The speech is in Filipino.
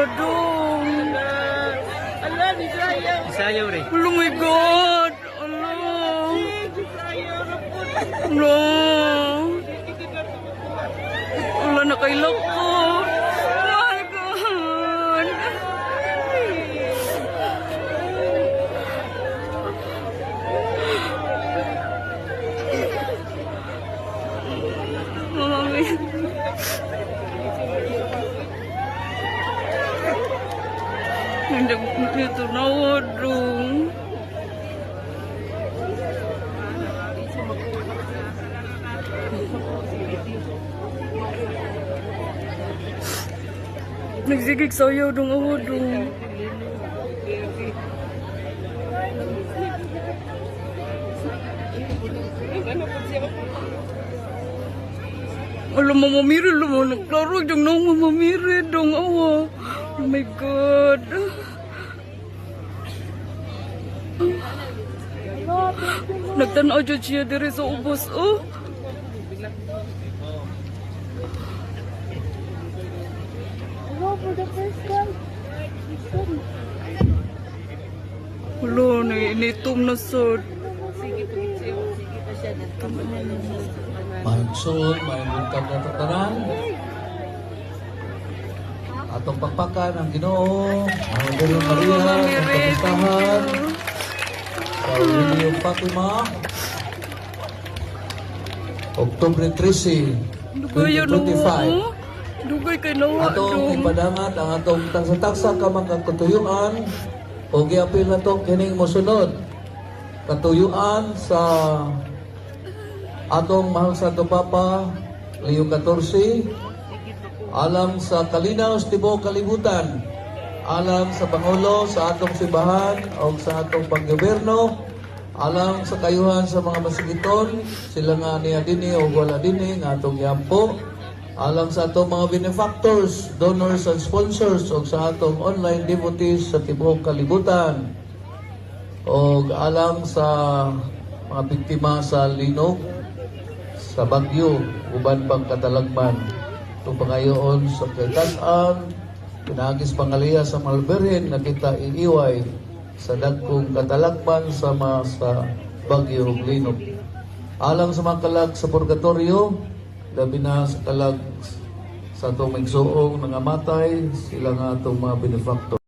na dong. Ala, di saya. Sayaw rin. Oh my God! Ala! Di. Ala! Ala, nakailak ko. Hindi ito na wadong. Nagsigig sa'yo dong dong. Alam mo, mamiri, alam mo, nagklaro dong nang mamamiri dong awa. Oh my God. Nagtanaw dyan siya diri sa ubos, oh. Hello, for the first time. Wala, nainitom na sad. Sige, sige pa siya. Maigsoon, maibutang na tatanan. Atong pagpakan ang ginoo, ang Virgin Maria, ang kapistahan, sa William Fatima, Oktubre 13, Dugay yan, oh. 2025. Dugay kay nawa Atong ipadangat ang atong taksa-taksa ka mga katuyuan. O giapil na tong kining mosunod. Katuyuan sa atong mahal sa Papa Leo 14 alam sa kalinaw sa tibuok kalibutan. Alam sa Pangulo sa atong simbahan o sa atong paggoberno alam sa kayuhan sa mga masigiton. Sila nga niya dini o wala dini nga atong yampo. Alam sa atong mga benefactors donors and sponsors o sa atong online devotees sa tibuok kalibutan. O alam sa mga biktima sa linog sa Bagyo, uban pang katalagman. Ito pangayoon sa kaitan pinagis pangaliya sa Malberin na kita iiway sa dagkong katalagman sa mga sa Bagyo ug Linog. Alang sa mga kalag sa purgatorio, labi na sa kalag sa itong migsuong nangamatay, sila nga itong mga benefactor.